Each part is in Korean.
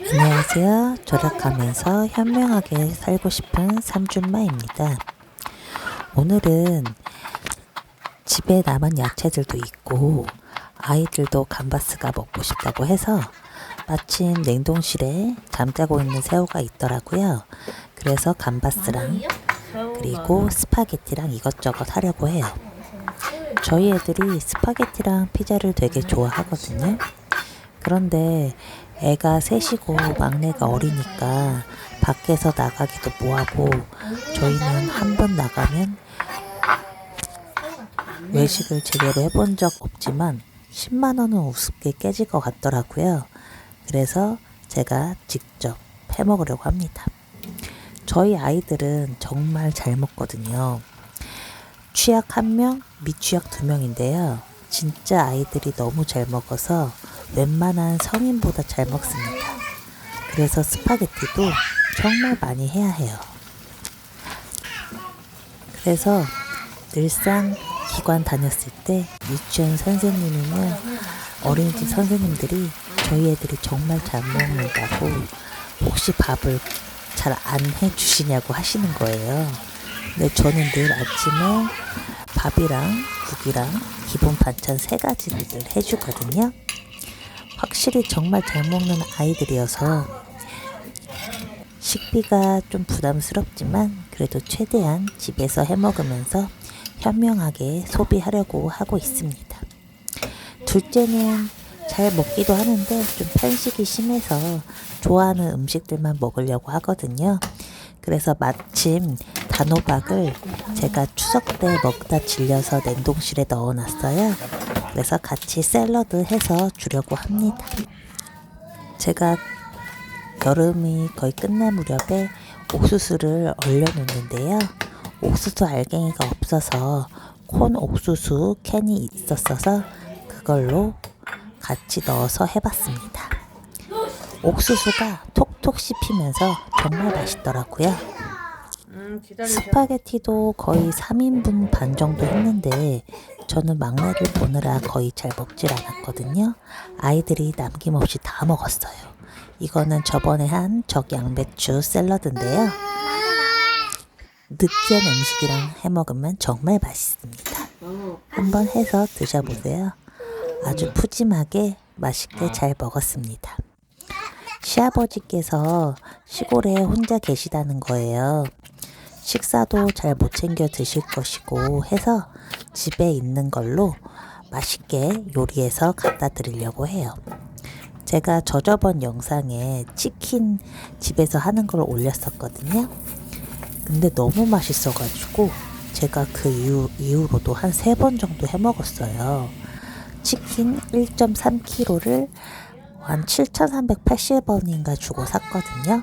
안녕하세요. 절약하면서 현명하게 살고 싶은 삼준마입니다. 오늘은 집에 남은 야채들도 있고 아이들도 감바스가 먹고 싶다고 해서 마침 냉동실에 잠자고 있는 새우가 있더라고요. 그래서 감바스랑 그리고 스파게티랑 이것저것 하려고 해요. 저희 애들이 스파게티랑 피자를 되게 좋아하거든요. 그런데 애가 셋이고 막내가 어리니까 밖에서 나가기도 뭐하고 저희는 한 번 나가면 외식을 제대로 해본 적 없지만 10만 원은 우습게 깨질 것 같더라고요. 그래서 제가 직접 해 먹으려고 합니다. 저희 아이들은 정말 잘 먹거든요. 취약 한 명, 미취약 두 명인데요. 진짜 아이들이 너무 잘 먹어서 웬만한 성인보다 잘 먹습니다. 그래서 스파게티도 정말 많이 해야 해요. 그래서 늘상 기관 다녔을 때 유치원 선생님이면 어린이집 선생님들이 저희 애들이 정말 잘 먹는다고 혹시 밥을 잘 안 해주시냐고 하시는 거예요. 근데 저는 늘 아침에 밥이랑 국이랑 기본 반찬 세 가지를 해주거든요. 확실히 정말 잘 먹는 아이들이어서 식비가 좀 부담스럽지만 그래도 최대한 집에서 해 먹으면서 현명하게 소비하려고 하고 있습니다. 둘째는 잘 먹기도 하는데 좀 편식이 심해서 좋아하는 음식들만 먹으려고 하거든요. 그래서 마침 단호박을 제가 추석 때 먹다 질려서 냉동실에 넣어놨어요. 그래서 같이 샐러드 해서 주려고 합니다. 제가 여름이 거의 끝날 무렵에 옥수수를 얼려놓는데요. 옥수수 알갱이가 없어서 콘 옥수수 캔이 있었어서 그걸로 같이 넣어서 해봤습니다. 옥수수가 톡톡 씹히면서 정말 맛있더라고요. 스파게티도 거의 3인분 반 정도 했는데 저는 막내를 보느라 거의 잘 먹질 않았거든요. 아이들이 남김없이 다 먹었어요. 이거는 저번에 한 적양배추 샐러드인데요. 느끼한 음식이랑 해 먹으면 정말 맛있습니다. 어, 한번 해서 드셔보세요. 아주 푸짐하게 맛있게 잘 먹었습니다. 시아버지께서 시골에 혼자 계시다는 거예요. 식사도 잘 못 챙겨 드실 것이고 해서 집에 있는 걸로 맛있게 요리해서 갖다 드리려고 해요. 제가 저저번 영상에 치킨 집에서 하는 걸 올렸었거든요. 근데 너무 맛있어가지고 제가 그 이후, 이후로도 한 세 번 정도 해 먹었어요. 치킨 1.3kg를 한 7,380원인가 주고 샀거든요.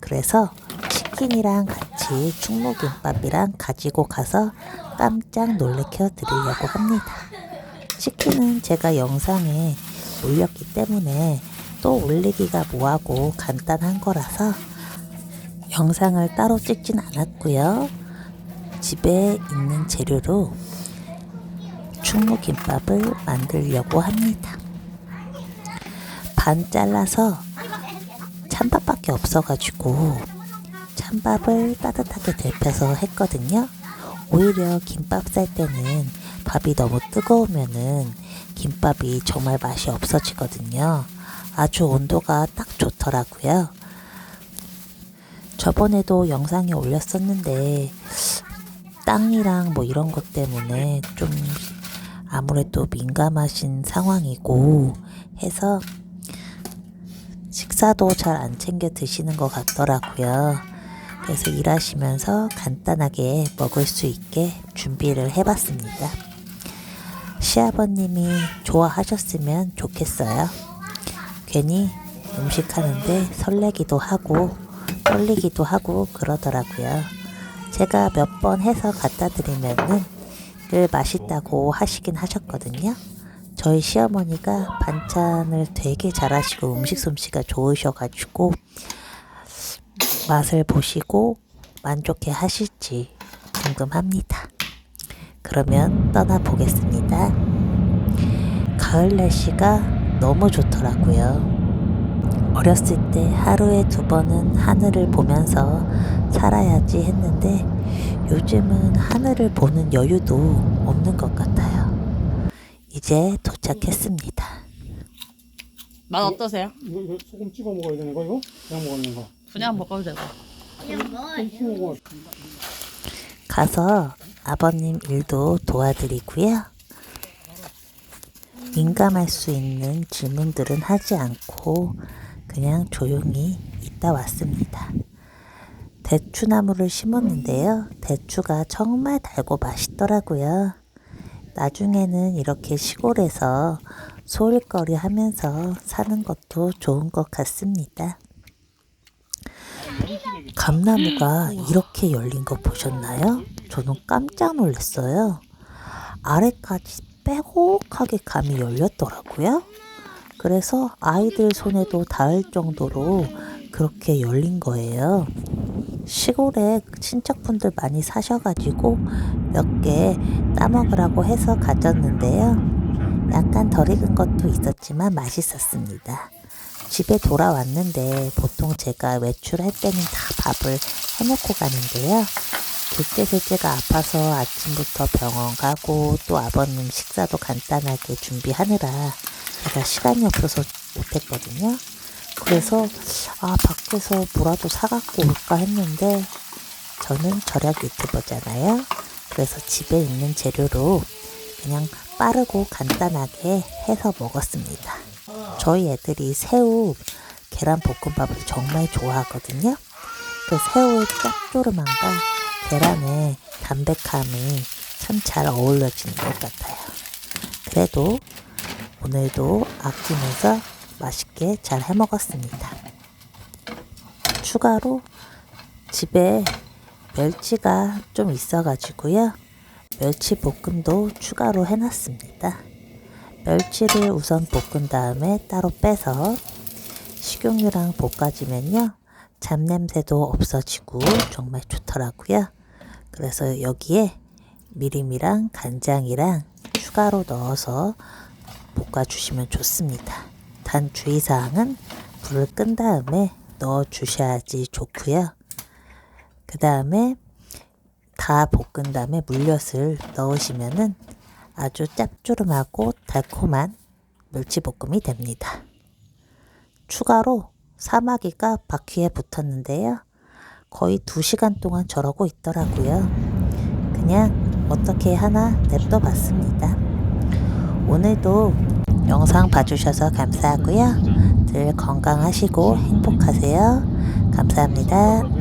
그래서 치킨이랑 같이 충무김밥이랑 가지고 가서 깜짝 놀래켜 드리려고 합니다. 치킨은 제가 영상에 올렸기 때문에 또 올리기가 뭐하고 간단한 거라서 영상을 따로 찍진 않았고요. 집에 있는 재료로 충무김밥을 만들려고 합니다. 반 잘라서 찬밥밖에 없어가지고 찬밥을 따뜻하게 데펴서 했거든요. 오히려 김밥 쌀 때는 밥이 너무 뜨거우면은 김밥이 정말 맛이 없어지거든요. 아주 온도가 딱 좋더라고요. 저번에도 영상에 올렸었는데 땅이랑 뭐 이런 것 때문에 좀 아무래도 민감하신 상황이고 해서 식사도 잘 안 챙겨 드시는 것 같더라고요. 그래서 일하시면서 간단하게 먹을 수 있게 준비를 해봤습니다. 시아버님이 좋아하셨으면 좋겠어요. 괜히 음식 하는데 설레기도 하고 떨리기도 하고 그러더라고요. 제가 몇 번 해서 갖다 드리면은 늘 맛있다고 하시긴 하셨거든요. 저희 시어머니가 반찬을 되게 잘하시고 음식 솜씨가 좋으셔가지고 맛을 보시고 만족해 하실지 궁금합니다. 그러면 떠나보겠습니다. 가을 날씨가 너무 좋더라고요. 어렸을 때 하루에 두 번은 하늘을 보면서 살아야지 했는데 요즘은 하늘을 보는 여유도 없는 것 같아요. 이제 도착했습니다. 맛 어떠세요? 이거, 이거 소금 찍어 먹어야 되는 거 이거? 그냥 먹는 거. 그냥 먹어도 되고. 먹어. 가서 아버님 일도 도와드리고요. 민감할 수 있는 질문들은 하지 않고 그냥 조용히 있다 왔습니다. 대추나무를 심었는데요. 대추가 정말 달고 맛있더라고요. 나중에는 이렇게 시골에서 소일거리 하면서 사는 것도 좋은 것 같습니다. 감나무가 이렇게 열린 거 보셨나요? 저는 깜짝 놀랐어요. 아래까지 빼곡하게 감이 열렸더라고요. 그래서 아이들 손에도 닿을 정도로 그렇게 열린 거예요. 시골에 친척분들 많이 사셔가지고 몇 개 따먹으라고 해서 가졌는데요. 약간 덜 익은 것도 있었지만 맛있었습니다. 집에 돌아왔는데 보통 제가 외출할 때는 다 밥을 해놓고 가는데요. 둘째, 셋째가 아파서 아침부터 병원 가고 또 아버님 식사도 간단하게 준비하느라 제가 시간이 없어서 못했거든요. 그래서 아 밖에서 뭐라도 사갖고 올까 했는데 저는 절약 유튜버잖아요. 그래서 집에 있는 재료로 그냥 빠르고 간단하게 해서 먹었습니다. 저희 애들이 새우 계란 볶음밥을 정말 좋아하거든요. 그 새우의 짭조름함과 계란의 담백함이 참 잘 어울려지는 것 같아요. 그래도 오늘도 아끼면서 맛있게 잘 해 먹었습니다. 추가로 집에 멸치가 좀 있어가지고요. 멸치 볶음도 추가로 해놨습니다. 멸치를 우선 볶은 다음에 따로 빼서 식용유랑 볶아주면요. 잡냄새도 없어지고 정말 좋더라고요. 그래서 여기에 미림이랑 간장이랑 추가로 넣어서 볶아주시면 좋습니다. 단 주의사항은 불을 끈 다음에 넣어주셔야지 좋고요. 그 다음에 다 볶은 다음에 물엿을 넣으시면은 아주 짭조름하고 달콤한 멸치볶음이 됩니다. 추가로 사마귀가 바퀴에 붙었는데요. 거의 2시간 동안 저러고 있더라고요. 그냥 어떻게 하나 냅둬 봤습니다. 오늘도 영상 봐주셔서 감사하고요. 늘 건강하시고 행복하세요. 감사합니다.